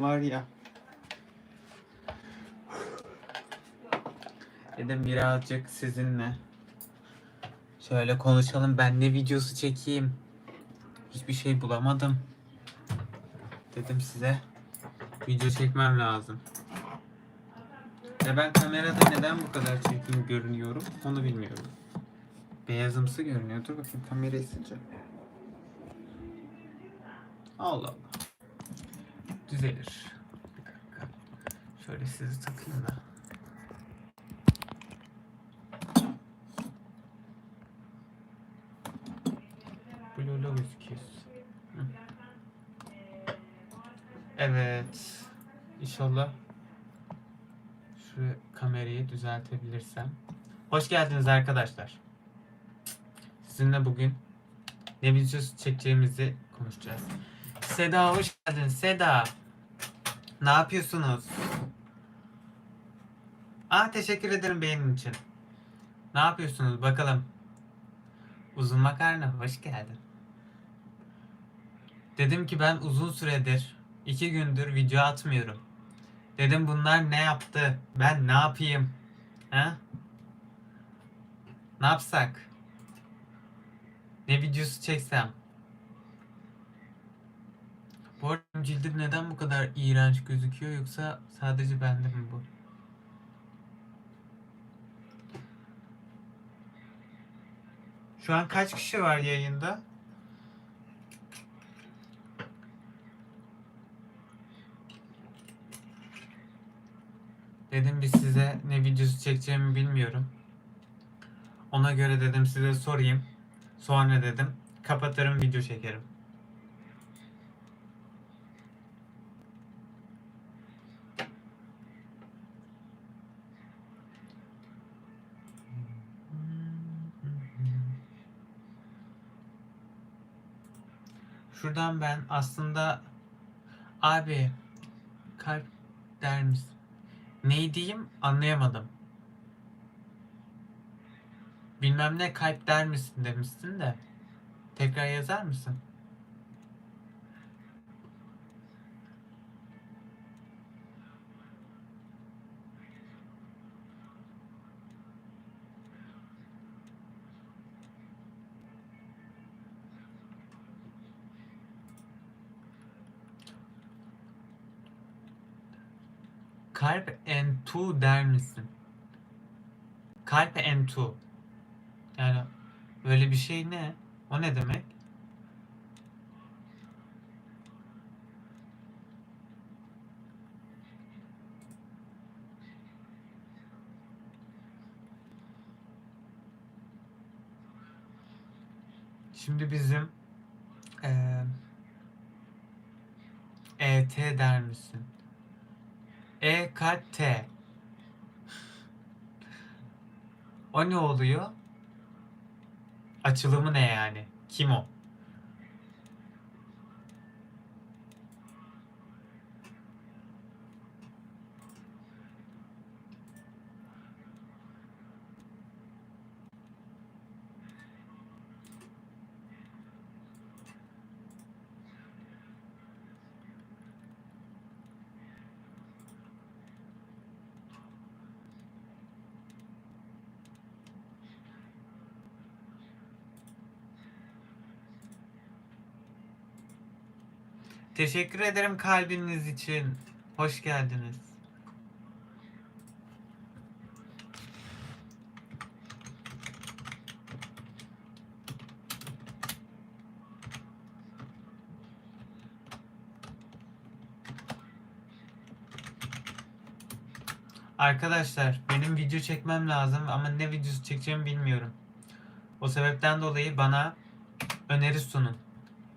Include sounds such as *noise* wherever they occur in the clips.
var ya. Dedim birazcık sizinle şöyle konuşalım. Ben ne videosu çekeyim? Hiçbir şey bulamadım. Dedim size video çekmem lazım. Ya ben kamerada neden bu kadar çirkin görünüyorum onu bilmiyorum. Beyazımsı görünüyor. Dur bakayım kamerayı sileceğim. Allah Allah. Düzelir. Şöyle sizi takayım da. Blue Love Kiss. Evet. İnşallah şu kamerayı düzeltebilirsem. Hoş geldiniz arkadaşlar. Sizinle bugün ne videosu çekeceğimizi konuşacağız. Seda hoş geldin. Seda. Ne yapıyorsunuz? Aa teşekkür ederim beğenin için. Ne yapıyorsunuz bakalım. Uzun makarna hoş geldin. Dedim ki ben uzun süredir iki gündür video atmıyorum. Dedim bunlar ne yaptı? Ben ne yapayım? Ha? Ne yapsak? Ne videosu çeksem? Bu arada cildim neden bu kadar iğrenç gözüküyor yoksa sadece bende mi bu? Şu an kaç kişi var yayında? Dedim biz size ne videosu çekeceğimi bilmiyorum. Ona göre dedim size sorayım. Sonra dedim kapatırım video çekerim. Şuradan ben aslında abi kalp der misin? Ne diyeyim anlayamadım. Bilmem ne kalp der misin demişsin de. Tekrar yazar mısın? Kalp and two der misin? Kalp and two. Yani böyle bir şey ne? O ne demek? Şimdi bizim eee ET der misin? E T. O ne oluyor? Açılımı ne yani? Kim o? Teşekkür ederim kalbiniz için. Hoş geldiniz. Arkadaşlar benim video çekmem lazım ama ne videosu çekeceğimi bilmiyorum. O sebepten dolayı bana öneri sunun.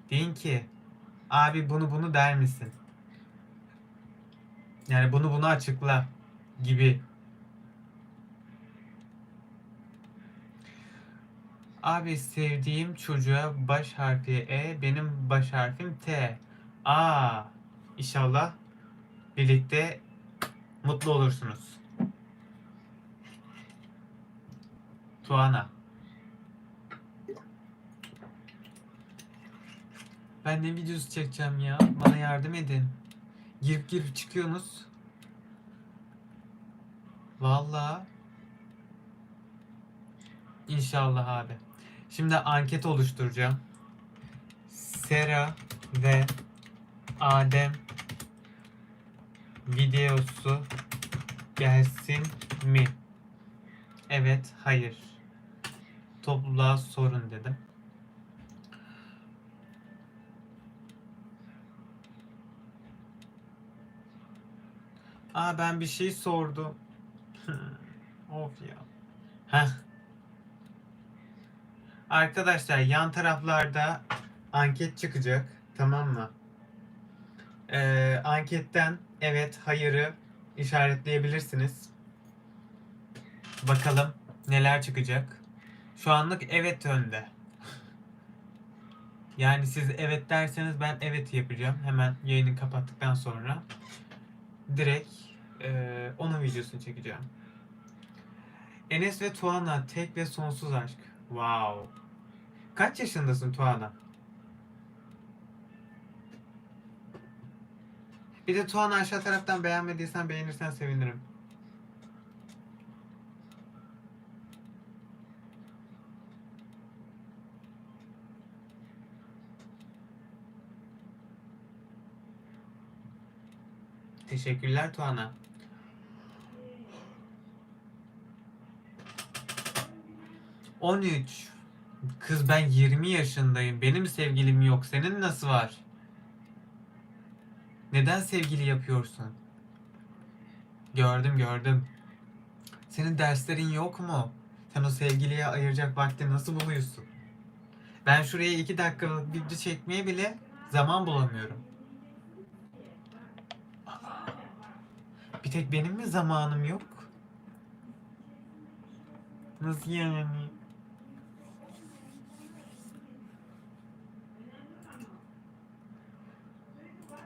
Deyin ki abi bunu bunu der misin? Yani bunu bunu açıkla gibi. Abi sevdiğim çocuğa baş harfi E, benim baş harfim T. Aa, inşallah birlikte mutlu olursunuz. Tuana. Ben ne videosu çekeceğim ya? Bana yardım edin. Girip girip çıkıyorsunuz. Vallahi. İnşallah abi. Şimdi anket oluşturacağım. Sera ve Adem videosu gelsin mi? Evet, hayır. Topluluğa sorun dedim. Aa ben bir şey sordum. *laughs* of ya. Heh. Arkadaşlar yan taraflarda anket çıkacak. Tamam mı? Ee, anketten evet hayırı işaretleyebilirsiniz. Bakalım neler çıkacak. Şu anlık evet önde. Yani siz evet derseniz ben evet yapacağım. Hemen yayını kapattıktan sonra direkt e, onun videosunu çekeceğim. Enes ve Tuana tek ve sonsuz aşk. Wow. Kaç yaşındasın Tuana? Bir de Tuana aşağı taraftan beğenmediysen beğenirsen sevinirim. Teşekkürler Tuana. On üç. Kız ben 20 yaşındayım. Benim sevgilim yok. Senin nasıl var? Neden sevgili yapıyorsun? Gördüm gördüm. Senin derslerin yok mu? Sen o sevgiliye ayıracak vakti nasıl buluyorsun? Ben şuraya iki dakikalık video çekmeye bile zaman bulamıyorum. Bir tek benim mi zamanım yok? Nasıl yani?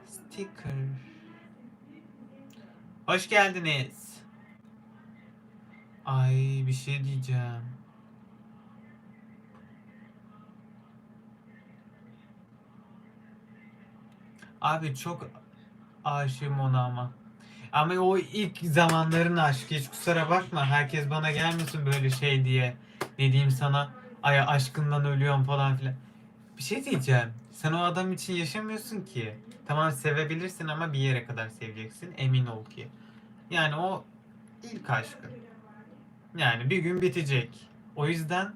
Sticker. Hoş geldiniz. Ay bir şey diyeceğim. Abi çok aşığım ona ama. Ama o ilk zamanların aşkı hiç kusura bakma. Herkes bana gelmesin böyle şey diye. Ne diyeyim sana? Ay aşkından ölüyorum falan filan. Bir şey diyeceğim. Sen o adam için yaşamıyorsun ki. Tamam sevebilirsin ama bir yere kadar seveceksin. Emin ol ki. Yani o ilk aşkın. Yani bir gün bitecek. O yüzden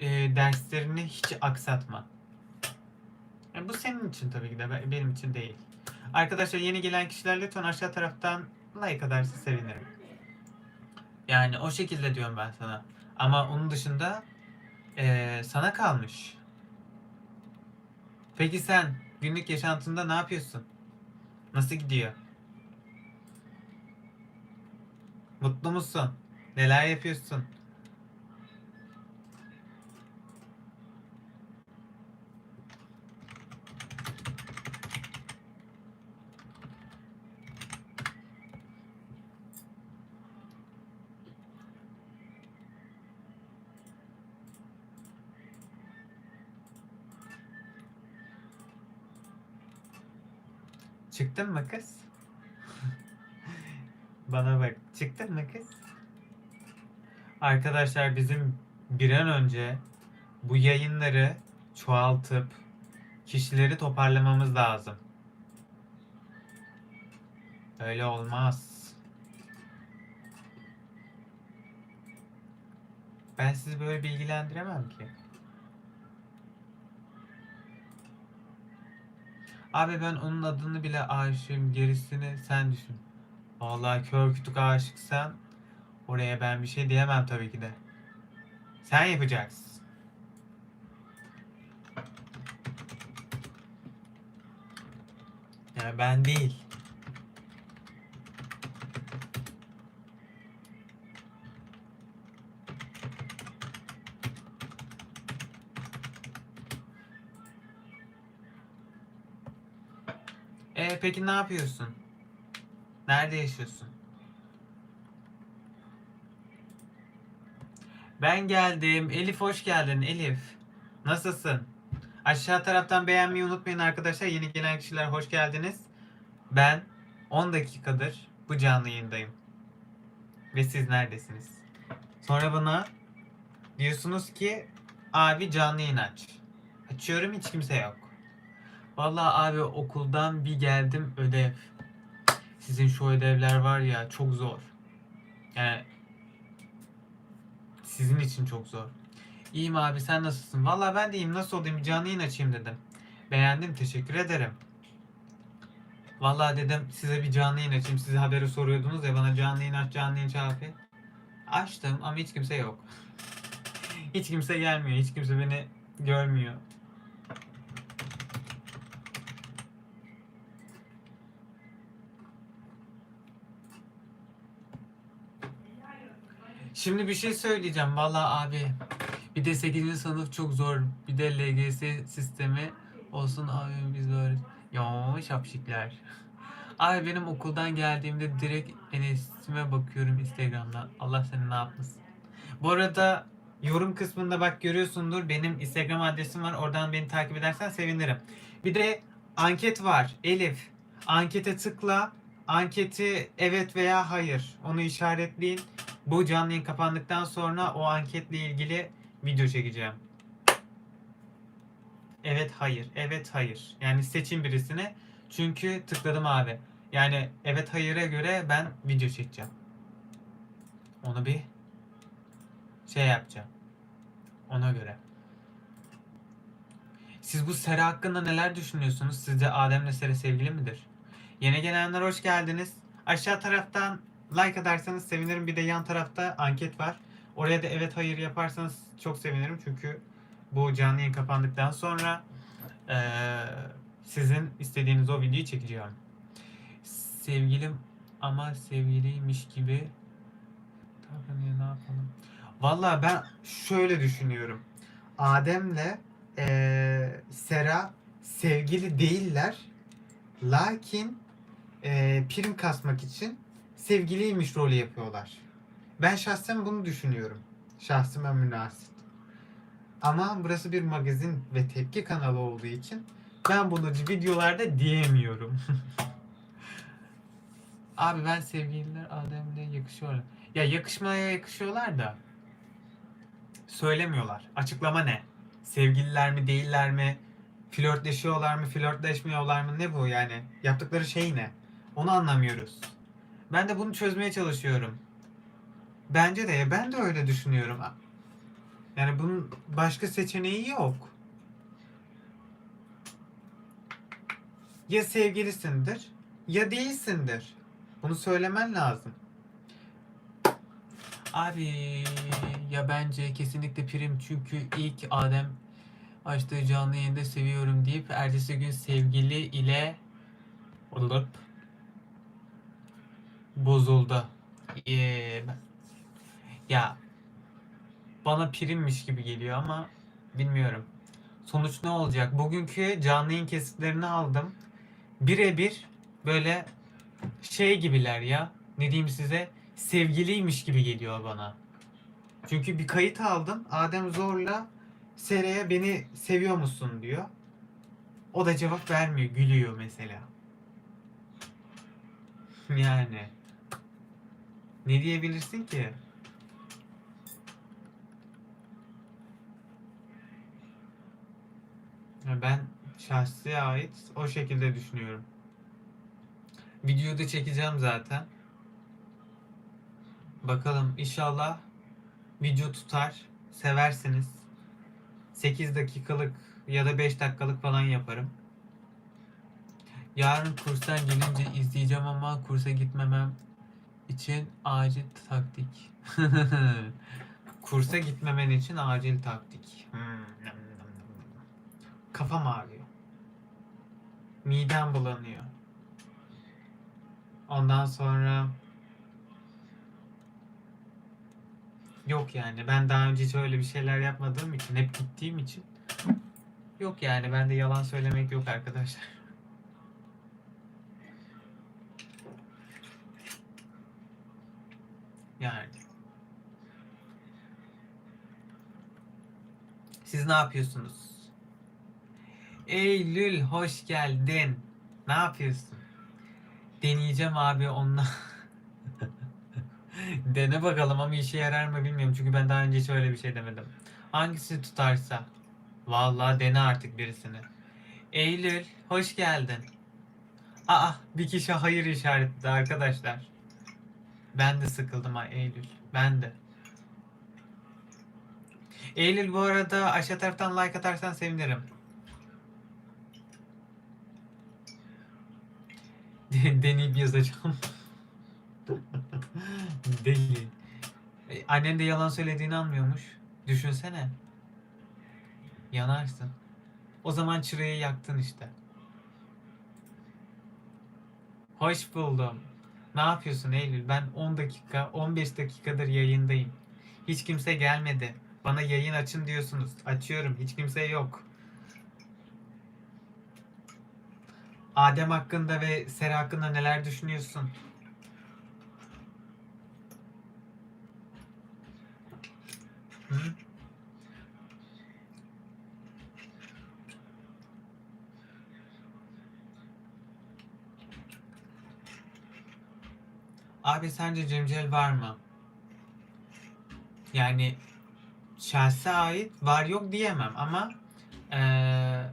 e, derslerini hiç aksatma. Yani bu senin için tabii ki de be- benim için değil. Arkadaşlar yeni gelen kişiler lütfen aşağı taraftan like atarsa sevinirim. Yani o şekilde diyorum ben sana. Ama onun dışında e, sana kalmış. Peki sen günlük yaşantında ne yapıyorsun? Nasıl gidiyor? Mutlu musun? Neler yapıyorsun? Çıktın mı kız? *laughs* Bana bak. Çıktın mı kız? Arkadaşlar bizim bir an önce bu yayınları çoğaltıp kişileri toparlamamız lazım. Öyle olmaz. Ben sizi böyle bilgilendiremem ki. Abi ben onun adını bile aşığım. Gerisini sen düşün. Vallahi kör kütük aşıksan oraya ben bir şey diyemem tabii ki de. Sen yapacaksın. Yani ben değil. Peki ne yapıyorsun? Nerede yaşıyorsun? Ben geldim. Elif hoş geldin Elif. Nasılsın? Aşağı taraftan beğenmeyi unutmayın arkadaşlar. Yeni gelen kişiler hoş geldiniz. Ben 10 dakikadır bu canlı yayındayım. Ve siz neredesiniz? Sonra bana diyorsunuz ki abi canlı yayın aç. Açıyorum hiç kimse yok. Vallahi abi okuldan bir geldim ödev. Sizin şu ödevler var ya çok zor. Yani sizin için çok zor. İyiyim abi sen nasılsın? Vallahi ben de iyiyim. Nasıl olayım? Canlı yayın açayım dedim. Beğendim. Teşekkür ederim. Vallahi dedim size bir canlı yayın açayım. Size haberi soruyordunuz ya bana canlı yayın aç, canlı yayın çarpı. Açtım ama hiç kimse yok. *laughs* hiç kimse gelmiyor. Hiç kimse beni görmüyor. Şimdi bir şey söyleyeceğim. Vallahi abi bir de 8. sınıf çok zor. Bir de LGS sistemi olsun abi biz böyle. Ya şapşikler. *laughs* Abi benim okuldan geldiğimde direkt Enes'ime bakıyorum Instagram'dan. Allah seni ne yapmasın. Bu arada yorum kısmında bak görüyorsundur benim Instagram adresim var. Oradan beni takip edersen sevinirim. Bir de anket var. Elif. Ankete tıkla. Anketi evet veya hayır. Onu işaretleyin. Bu canlı yayın kapandıktan sonra o anketle ilgili video çekeceğim. Evet hayır. Evet hayır. Yani seçin birisini. Çünkü tıkladım abi. Yani evet hayıra göre ben video çekeceğim. Onu bir şey yapacağım. Ona göre. Siz bu Sera hakkında neler düşünüyorsunuz? Sizce Adem'le Sera sevgili midir? Yeni gelenler hoş geldiniz. Aşağı taraftan like atarsanız sevinirim. Bir de yan tarafta anket var. Oraya da evet hayır yaparsanız çok sevinirim. Çünkü bu canlı yayın kapandıktan sonra eee, sizin istediğiniz o videoyu çekeceğim. Sevgilim ama sevgiliymiş gibi Tabii ne yapalım? Vallahi ben şöyle düşünüyorum. Adem'le eee, Sera sevgili değiller. Lakin eee, prim kasmak için sevgiliymiş rolü yapıyorlar. Ben şahsen bunu düşünüyorum. Şahsıma münasip. Ama burası bir magazin ve tepki kanalı olduğu için ben bunu videolarda diyemiyorum. *laughs* Abi ben sevgililer Adem'le yakışıyorlar. Ya yakışmaya yakışıyorlar da söylemiyorlar. Açıklama ne? Sevgililer mi değiller mi? Flörtleşiyorlar mı flörtleşmiyorlar mı? Ne bu yani? Yaptıkları şey ne? Onu anlamıyoruz. Ben de bunu çözmeye çalışıyorum. Bence de ben de öyle düşünüyorum. Yani bunun başka seçeneği yok. Ya sevgilisindir ya değilsindir. Bunu söylemen lazım. Abi ya bence kesinlikle prim çünkü ilk Adem açtığı canlı yayında seviyorum deyip ertesi gün sevgili ile olup bozuldu. Ee, ya bana primmiş gibi geliyor ama bilmiyorum. Sonuç ne olacak? Bugünkü canlı yayın kesitlerini aldım. Birebir böyle şey gibiler ya. Ne diyeyim size? Sevgiliymiş gibi geliyor bana. Çünkü bir kayıt aldım. Adem zorla Sera'ya beni seviyor musun diyor. O da cevap vermiyor. Gülüyor mesela. *laughs* Yani. Ne diyebilirsin ki? Ben şahsi ait o şekilde düşünüyorum. Videoda çekeceğim zaten. Bakalım inşallah video tutar. Seversiniz. 8 dakikalık ya da 5 dakikalık falan yaparım. Yarın kurstan gelince izleyeceğim ama kursa gitmemem için acil taktik. *laughs* Kursa gitmemen için acil taktik. Hmm. Kafam ağrıyor. Midem bulanıyor. Ondan sonra yok yani ben daha önce hiç öyle bir şeyler yapmadığım için hep gittiğim için yok yani bende yalan söylemek yok arkadaşlar. Yani. Siz ne yapıyorsunuz? Eylül hoş geldin. Ne yapıyorsun? Deneyeceğim abi onunla. *laughs* Dene bakalım ama işe yarar mı bilmiyorum. Çünkü ben daha önce hiç öyle bir şey demedim. Hangisi tutarsa. Vallahi dene artık birisini. Eylül hoş geldin. Aa bir kişi hayır işaretledi arkadaşlar. Ben de sıkıldım ha Eylül. Ben de. Eylül bu arada aşağı taraftan like atarsan sevinirim. *laughs* Deneyip yazacağım. *laughs* Deli. E, Annen de yalan söylediğini anmıyormuş. Düşünsene. Yanarsın. O zaman çırayı yaktın işte. Hoş buldum. Ne yapıyorsun Eylül? Ben 10 dakika, 15 dakikadır yayındayım. Hiç kimse gelmedi. Bana yayın açın diyorsunuz. Açıyorum. Hiç kimse yok. Adem hakkında ve Sera hakkında neler düşünüyorsun? Hı? Abi sence Cemcel var mı? Yani şahse ait var yok diyemem ama eee,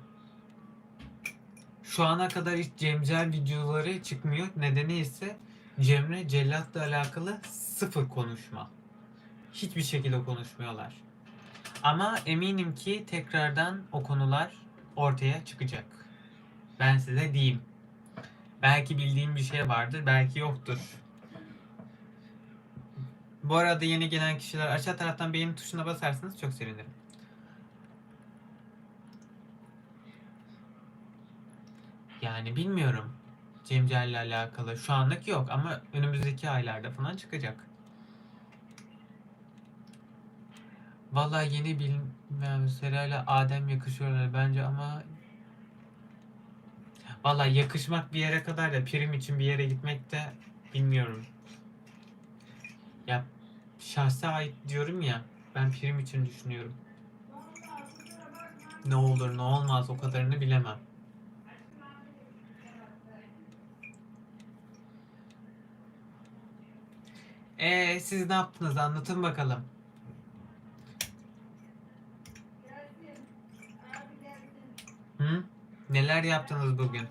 şu ana kadar hiç Cemcel videoları çıkmıyor. Nedeni ise Cemre Cellat'la alakalı sıfır konuşma. Hiçbir şekilde konuşmuyorlar. Ama eminim ki tekrardan o konular ortaya çıkacak. Ben size diyeyim. Belki bildiğim bir şey vardır, belki yoktur. Bu arada yeni gelen kişiler aşağı taraftan beğeni tuşuna basarsanız çok sevinirim. Yani bilmiyorum. Cemcel ile alakalı. Şu anlık yok ama önümüzdeki aylarda falan çıkacak. Vallahi yeni bilmem Serayla Adem yakışıyorlar bence ama Vallahi yakışmak bir yere kadar da prim için bir yere gitmek de bilmiyorum. Ya şahsa ait diyorum ya ben prim için düşünüyorum. Ne olur ne olmaz o kadarını bilemem. Ee siz ne yaptınız anlatın bakalım. Hı? Neler yaptınız bugün?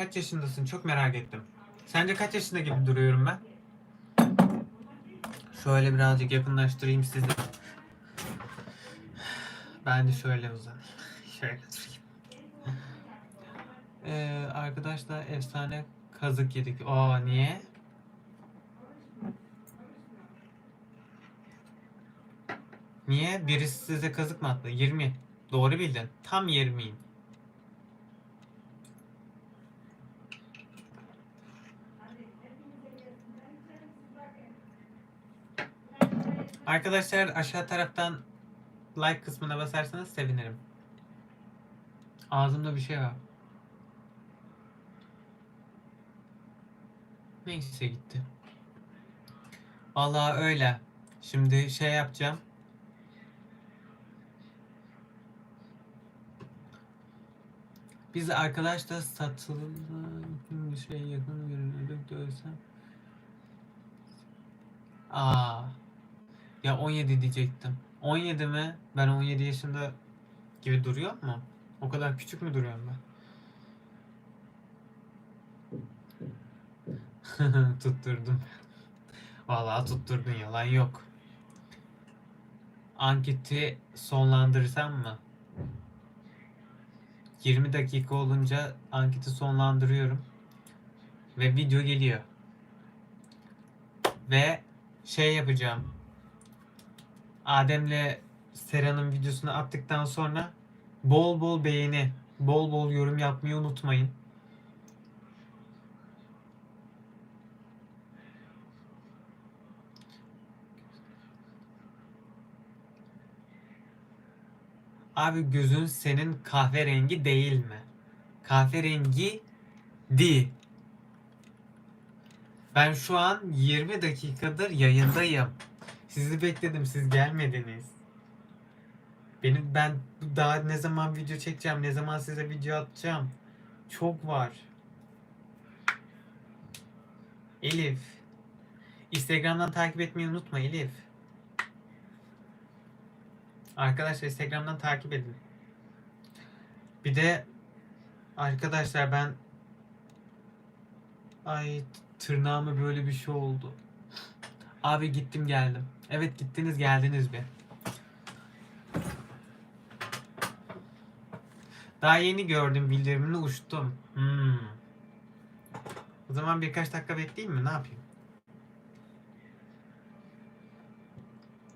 Kaç yaşındasın? Çok merak ettim. Sence kaç yaşında gibi duruyorum ben? Şöyle birazcık yakınlaştırayım sizi. Ben de şöyle uzanayım. *laughs* Şöyle durayım. Ee, arkadaşlar efsane kazık yedik. Aa niye? Niye? Birisi size kazık mı attı? 20. Doğru bildin. Tam 20'yim. Arkadaşlar aşağı taraftan like kısmına basarsanız sevinirim. Ağzımda bir şey var. Neyse gitti. Vallahi öyle. Şimdi şey yapacağım. Biz arkadaşla satılan bir şey yakın görünürdük görsem. Aa. Ya 17 diyecektim. 17 mi? Ben 17 yaşında gibi duruyor mu? O kadar küçük mü duruyorum ben? *laughs* Tutturdum. Vallahi tutturdun yalan yok. Anketi sonlandırsam mı? 20 dakika olunca anketi sonlandırıyorum. Ve video geliyor. Ve şey yapacağım. Adem'le Sera'nın videosunu attıktan sonra bol bol beğeni, bol bol yorum yapmayı unutmayın. Abi gözün senin kahverengi değil mi? Kahverengi değil. Ben şu an 20 dakikadır yayındayım. Sizi bekledim, siz gelmediniz. Benim ben daha ne zaman video çekeceğim, ne zaman size video atacağım. Çok var. Elif. Instagram'dan takip etmeyi unutma Elif. Arkadaşlar Instagram'dan takip edin. Bir de arkadaşlar ben ay tırnağıma böyle bir şey oldu. Abi gittim geldim. Evet gittiniz geldiniz bir. Daha yeni gördüm bildirimini uçtum. Hmm. O zaman birkaç dakika bekleyeyim mi? Ne yapayım?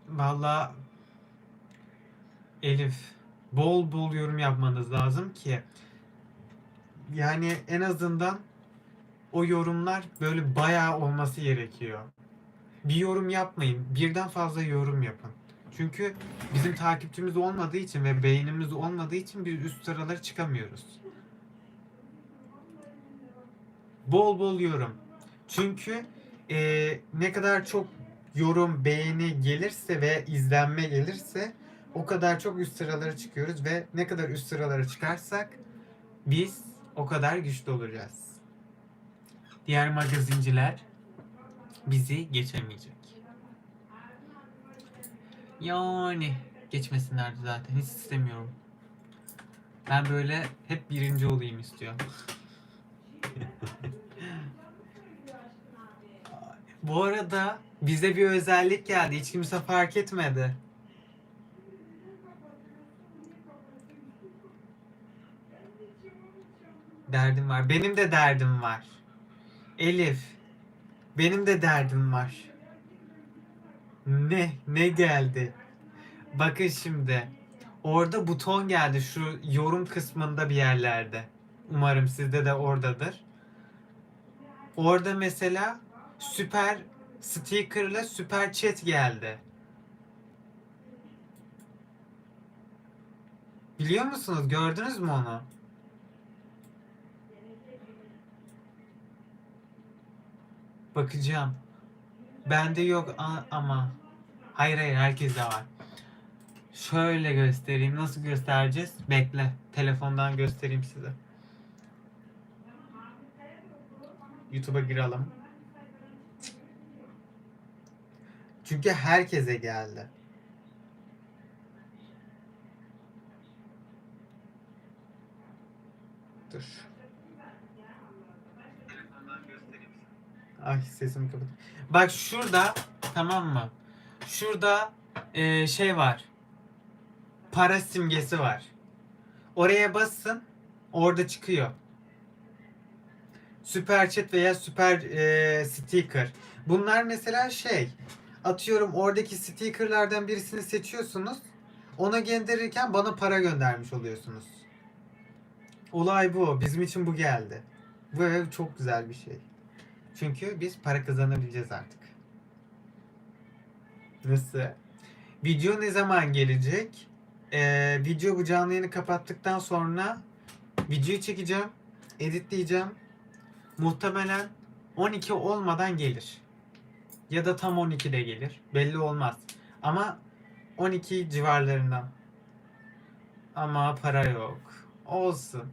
Vallahi Elif bol bol yorum yapmanız lazım ki yani en azından o yorumlar böyle bayağı olması gerekiyor. Bir yorum yapmayın. Birden fazla yorum yapın. Çünkü bizim takipçimiz olmadığı için ve beğenimiz olmadığı için biz üst sıralara çıkamıyoruz. Bol bol yorum. Çünkü eee, ne kadar çok yorum, beğeni gelirse ve izlenme gelirse o kadar çok üst sıralara çıkıyoruz ve ne kadar üst sıralara çıkarsak biz o kadar güçlü olacağız. Diğer magazinciler bizi geçemeyecek. Yani geçmesinlerdi zaten hiç istemiyorum. Ben böyle hep birinci olayım istiyorum. *laughs* Bu arada bize bir özellik geldi. Hiç kimse fark etmedi. Derdim var. Benim de derdim var. Elif. Benim de derdim var. Ne? Ne geldi? Bakın şimdi. Orada buton geldi şu yorum kısmında bir yerlerde. Umarım sizde de oradadır. Orada mesela süper sticker'la süper chat geldi. Biliyor musunuz? Gördünüz mü onu? Bakacağım. Bende yok ama. Hayır hayır herkeste var. Şöyle göstereyim. Nasıl göstereceğiz? Bekle. Telefondan göstereyim size. YouTube'a girelim. Çünkü herkese geldi. Dur. Ay sesimi kapat. Bak şurada tamam mı? Şurada e, şey var. Para simgesi var. Oraya basın. Orada çıkıyor. Süper chat veya süper e, sticker. Bunlar mesela şey. Atıyorum oradaki stickerlardan birisini seçiyorsunuz. Ona gönderirken bana para göndermiş oluyorsunuz. Olay bu. Bizim için bu geldi. Bu çok güzel bir şey. Çünkü biz para kazanabileceğiz artık. Nasıl? Video ne zaman gelecek? Ee, video bu canlı yayını kapattıktan sonra videoyu çekeceğim, editleyeceğim. Muhtemelen 12 olmadan gelir. Ya da tam 12'de gelir. Belli olmaz. Ama 12 civarlarından. Ama para yok. Olsun.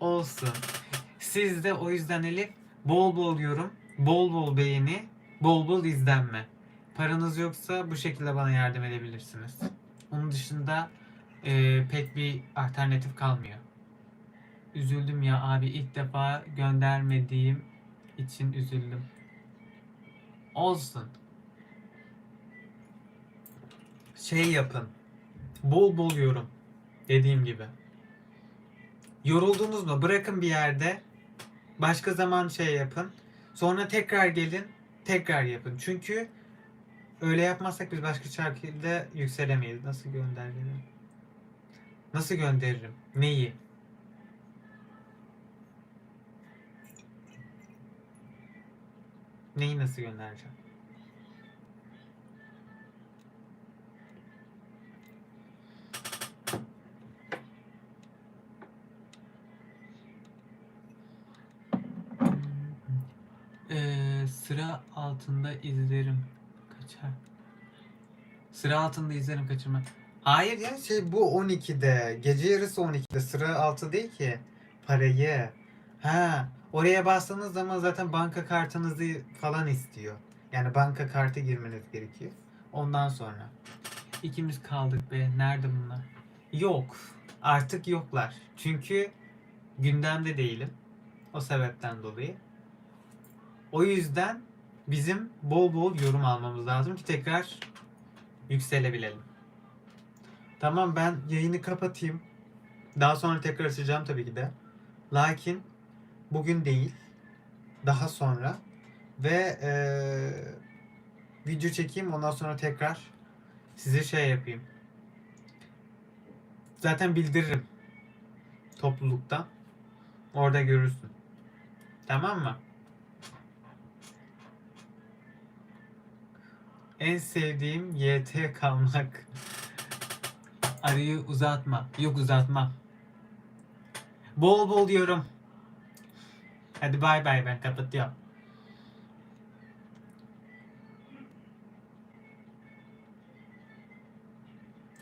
Olsun. Siz de o yüzden Elif bol bol yorum, bol bol beğeni, bol bol izlenme. Paranız yoksa bu şekilde bana yardım edebilirsiniz. Onun dışında e, pek bir alternatif kalmıyor. Üzüldüm ya abi ilk defa göndermediğim için üzüldüm. Olsun. Şey yapın. Bol bol yorum. Dediğim gibi. Yoruldunuz mu? Bırakın bir yerde. Başka zaman şey yapın. Sonra tekrar gelin. Tekrar yapın. Çünkü öyle yapmazsak biz başka şekilde yükselemeyiz. Nasıl gönderirim? Nasıl gönderirim? Neyi? Neyi nasıl göndereceğim? Ee, sıra altında izlerim. Kaçar. Sıra altında izlerim kaçırma. Hayır ya şey bu 12'de. Gece yarısı 12'de. Sıra altı değil ki. Parayı. Ha, oraya bastığınız zaman zaten banka kartınızı falan istiyor. Yani banka kartı girmeniz gerekiyor. Ondan sonra. İkimiz kaldık be. Nerede bunlar? Yok. Artık yoklar. Çünkü gündemde değilim. O sebepten dolayı. O yüzden bizim bol bol yorum almamız lazım ki tekrar yükselebilelim. Tamam ben yayını kapatayım. Daha sonra tekrar açacağım tabii ki de. Lakin bugün değil. Daha sonra ve eee, video çekeyim ondan sonra tekrar size şey yapayım. Zaten bildiririm topluluktan. Orada görürsün. Tamam mı? En sevdiğim YT kalmak. Arayı uzatma. Yok uzatmam. Bol bol diyorum. Hadi bay bay ben kapatıyorum.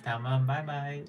Tamam bay bay.